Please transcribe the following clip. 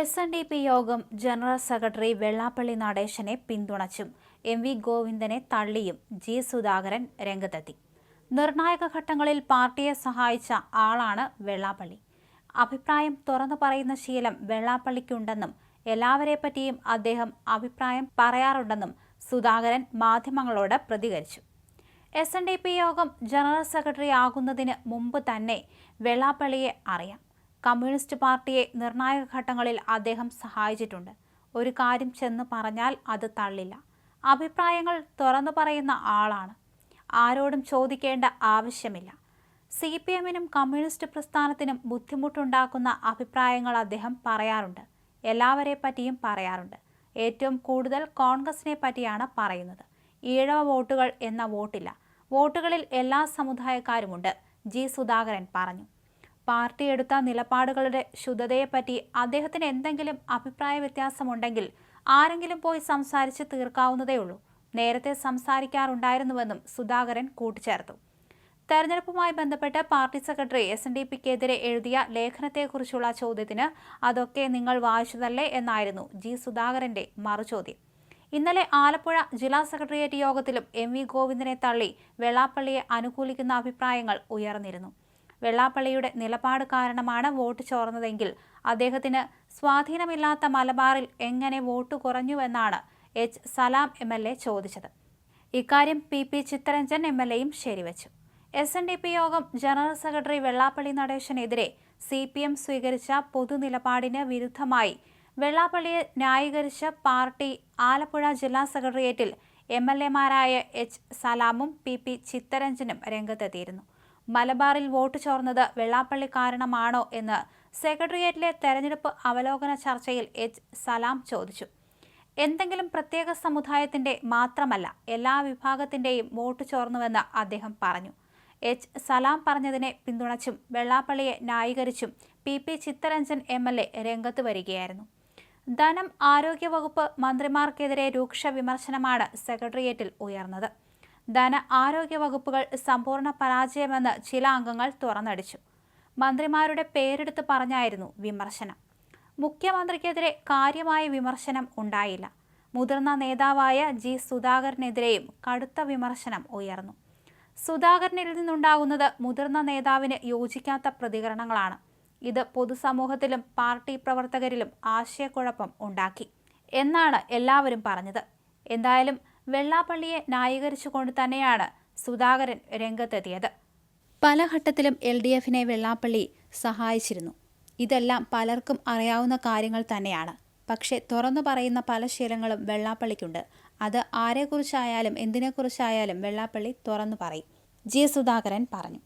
S N D P യോഗം general secretary Vellappally നടേശനെ പിന്തുണച്ചും. എം വി ഗോവിന്ദനെ തള്ളിയും ജി സുധാകരൻ രംഗത്തെത്തി. നിർണായക ഘട്ടങ്ങളിൽ പാർട്ടിയെ സഹായിച്ച ആളാണ് വെള്ളാപ്പള്ളി. അഭിപ്രായം തുറന്നു പറയുന്ന ശീലം വെള്ളാപ്പള്ളിക്കുണ്ടെന്നും എല്ലാവരെ പറ്റിയും അദ്ദേഹം അഭിപ്രായം പറയാറുണ്ടെന്നും സുധാകരൻ മാധ്യമങ്ങളോട് പ്രതികരിച്ചു. S N D P Yogam general secretary ആകുന്നതിന് മുമ്പ് തന്നെ വെള്ളാപ്പള്ളിയെ അറിയാം. കമ്മ്യൂണിസ്റ്റ് പാർട്ടിയെ നിർണായക ഘട്ടങ്ങളിൽ അദ്ദേഹം സഹായിച്ചിട്ടുണ്ട്. ഒരു കാര്യം ചെന്ന് പറഞ്ഞാൽ അത് തള്ളില്ല. അഭിപ്രായങ്ങൾ തുറന്നു പറയുന്ന ആളാണ്. ആരോടും ചോദിക്കേണ്ട ആവശ്യമില്ല. സി പി എമ്മിനും കമ്മ്യൂണിസ്റ്റ് പ്രസ്ഥാനത്തിനും ബുദ്ധിമുട്ടുണ്ടാക്കുന്ന അഭിപ്രായങ്ങൾ അദ്ദേഹം പറയാറുണ്ട്. എല്ലാവരെ പറ്റിയും പറയാറുണ്ട്. ഏറ്റവും കൂടുതൽ കോൺഗ്രസിനെ പറ്റിയാണ് പറയുന്നത്. ഈഴവ വോട്ടുകൾ എന്ന വോട്ടില്ല. വോട്ടുകളിൽ എല്ലാ സമുദായക്കാരുമുണ്ട് ജി സുധാകരൻ പറഞ്ഞു. പാർട്ടി എടുത്ത നിലപാടുകളുടെ ശുദ്ധതയെപ്പറ്റി അദ്ദേഹത്തിന് എന്തെങ്കിലും അഭിപ്രായ വ്യത്യാസമുണ്ടെങ്കിൽ ആരെങ്കിലും പോയി സംസാരിച്ച് തീർക്കാവുന്നതേയുള്ളൂ നേരത്തെ സംസാരിക്കാറുണ്ടായിരുന്നുവെന്നും സുധാകരൻ കൂട്ടിച്ചേർത്തു. തെരഞ്ഞെടുപ്പുമായി ബന്ധപ്പെട്ട് party secretary S N D പിക്കെതിരെ എഴുതിയ ലേഖനത്തെക്കുറിച്ചുള്ള ചോദ്യത്തിന് അതൊക്കെ നിങ്ങൾ വായിച്ചതല്ലേ എന്നായിരുന്നു ജി സുധാകരന്റെ മറുചോദ്യം. ഇന്നലെ ആലപ്പുഴ ജില്ലാ സെക്രട്ടേറിയറ്റ് യോഗത്തിലും എം വി ഗോവിന്ദനെ തള്ളി വെള്ളാപ്പള്ളിയെ അനുകൂലിക്കുന്ന അഭിപ്രായങ്ങൾ ഉയർന്നിരുന്നു. വെള്ളാപ്പള്ളിയുടെ നിലപാട് കാരണമാണ് വോട്ട് ചോർന്നതെങ്കിൽ അദ്ദേഹത്തിന് സ്വാധീനമില്ലാത്ത മലബാറിൽ എങ്ങനെ vote കുറഞ്ഞുവെന്നാണ് H. Salam M. L. A. ചോദിച്ചത്. ഇക്കാര്യം P. P. Chittaranjan M. L. എയും ശരിവച്ചു. S. N. D. P. Yogam general secretary Vellappally നടേശനെതിരെ C. P. M. സ്വീകരിച്ച പൊതുനിലപാടിന് വിരുദ്ധമായി വെള്ളാപ്പള്ളിയെ ന്യായീകരിച്ച പാർട്ടി ആലപ്പുഴ ജില്ലാ സെക്രട്ടേറിയറ്റിൽ എം. എൽ. എമാരായ എച്ച്. സലാമും പി. പി. ചിത്തരഞ്ജനും രംഗത്തെത്തിയിരുന്നു. മലബാറിൽ വോട്ട് ചോർന്നത് വെള്ളാപ്പള്ളി കാരണമാണോ എന്ന് സെക്രട്ടേറിയറ്റിലെ തെരഞ്ഞെടുപ്പ് അവലോകന ചർച്ചയിൽ എച്ച് സലാം ചോദിച്ചു. എന്തെങ്കിലും പ്രത്യേക സമുദായത്തിന്റെ മാത്രമല്ല എല്ലാ വിഭാഗത്തിന്റെയും വോട്ട് ചോർന്നുവെന്ന് അദ്ദേഹം പറഞ്ഞു. എച്ച് സലാം പറഞ്ഞതിനെ പിന്തുണച്ചും വെള്ളാപ്പള്ളിയെ ന്യായീകരിച്ചും P P Chittaranjan M L A രംഗത്ത് വരികയായിരുന്നു. ധനം ആരോഗ്യവകുപ്പ് മന്ത്രിമാർക്കെതിരെ രൂക്ഷ വിമർശനമാണ് സെക്രട്ടേറിയറ്റിൽ ഉയർന്നത്. ധന ആരോഗ്യ വകുപ്പുകൾ സമ്പൂർണ പരാജയമെന്ന് ചില അംഗങ്ങൾ തുറന്നടിച്ചു. മന്ത്രിമാരുടെ പേരെടുത്ത് പറഞ്ഞായിരുന്നു വിമർശനം. മുഖ്യമന്ത്രിക്കെതിരെ കാര്യമായ വിമർശനം ഉണ്ടായില്ല. മുതിർന്ന നേതാവായ ജി സുധാകരനെതിരെയും കടുത്ത വിമർശനം ഉയർന്നു. സുധാകരനിൽ നിന്നുണ്ടാകുന്നത് മുതിർന്ന നേതാവിന് യോജിക്കാത്ത പ്രതികരണങ്ങളാണ്. ഇത് പൊതുസമൂഹത്തിലും പാർട്ടി പ്രവർത്തകരിലും ആശയക്കുഴപ്പം ഉണ്ടാക്കി എന്നാണ് എല്ലാവരും പറഞ്ഞത്. എന്തായാലും വെള്ളാപ്പള്ളിയെ ന്യായീകരിച്ചുകൊണ്ട് തന്നെയാണ് സുധാകരൻ രംഗത്തെത്തിയത്. പല ഘട്ടത്തിലും എൽ ഡി എഫിനെ വെള്ളാപ്പള്ളി സഹായിച്ചിരുന്നു. ഇതെല്ലാം പലർക്കും അറിയാവുന്ന കാര്യങ്ങൾ തന്നെയാണ്. പക്ഷേ തുറന്നു പറയുന്ന പല ശീലങ്ങളും വെള്ളാപ്പള്ളിക്കുണ്ട്. അത് ആരെക്കുറിച്ചായാലും എന്തിനെക്കുറിച്ചായാലും വെള്ളാപ്പള്ളി തുറന്നു പറയും. ജി സുധാകരൻ പറഞ്ഞു.